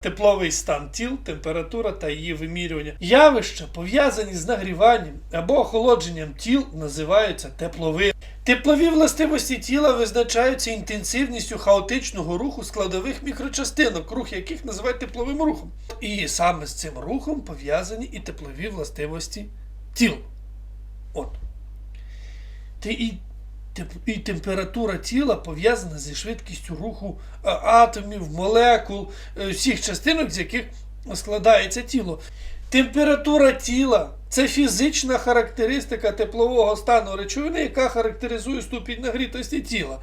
Тепловий стан тіл, температура та її вимірювання. Явища, пов'язані з нагріванням або охолодженням тіл, називаються тепловими. Теплові властивості тіла визначаються інтенсивністю хаотичного руху складових мікрочастинок, рух яких називають тепловим рухом. І саме з цим рухом пов'язані і теплові властивості тіл. От. Ти і, і температура тіла пов'язана зі швидкістю руху атомів, молекул, е, всіх частинок, з яких складається тіло. Температура тіла це фізична характеристика теплового стану речовини, яка характеризує ступінь нагрітості тіла.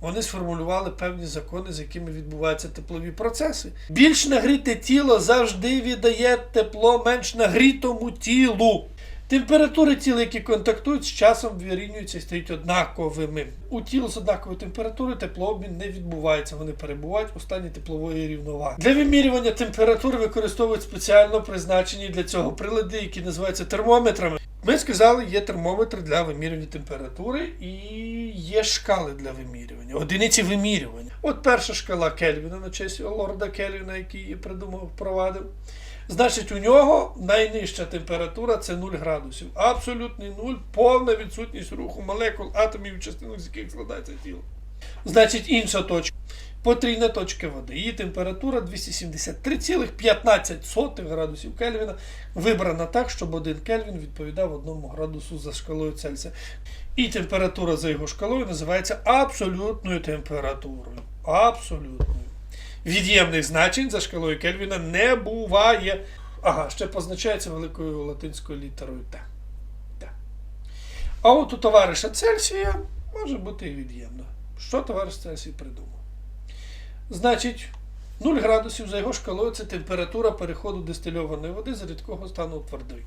Вони сформулювали певні закони, з якими відбуваються теплові процеси. Більш нагріте тіло завжди віддає тепло менш нагрітому тілу. Температури тіла, які контактують, з часом вирівнюються і стають однаковими. У тіл з однаковою температурою теплообмін не відбувається, вони перебувають у стані теплової рівноваги. Для вимірювання температури використовують спеціально призначені для цього прилади, які називаються термометрами. Ми сказали, є термометр для вимірювання температури і є шкали для вимірювання, одиниці вимірювання. От перша шкала Кельвіна на честь лорда Кельвіна, який її придумав, впровадив. Значить, у нього найнижча температура це 0 градусів. Абсолютний нуль, повна відсутність руху молекул, атомів і частинок, з яких складається тіло. Значить, інша точка. Потрійна точка води. Її температура 273,15 градусів Кельвіна. Вибрана так, щоб 1 Кельвін відповідав 1 градусу за шкалою Цельсія. І температура за його шкалою називається абсолютною температурою. Абсолютною. Від'ємних значень за шкалою Кельвіна не буває. Ага, ще позначається великою латинською літерою Т. А от у товариша Цельсія може бути і від'ємно. Що товариш Цельсій придумав? Значить, 0 градусів за його шкалою це температура переходу дистильованої води з рідкого стану у твердий.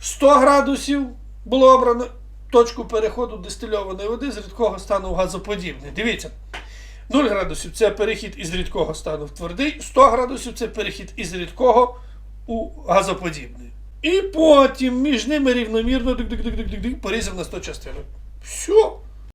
100 градусів було обрано точку переходу дистильованої води з рідкого стану газоподібний. Дивіться. 0 градусів це перехід із рідкого стану в твердий, 100 градусів це перехід із рідкого у газоподібний. І потім між ними рівномірно порізав на 100 частинок. Все.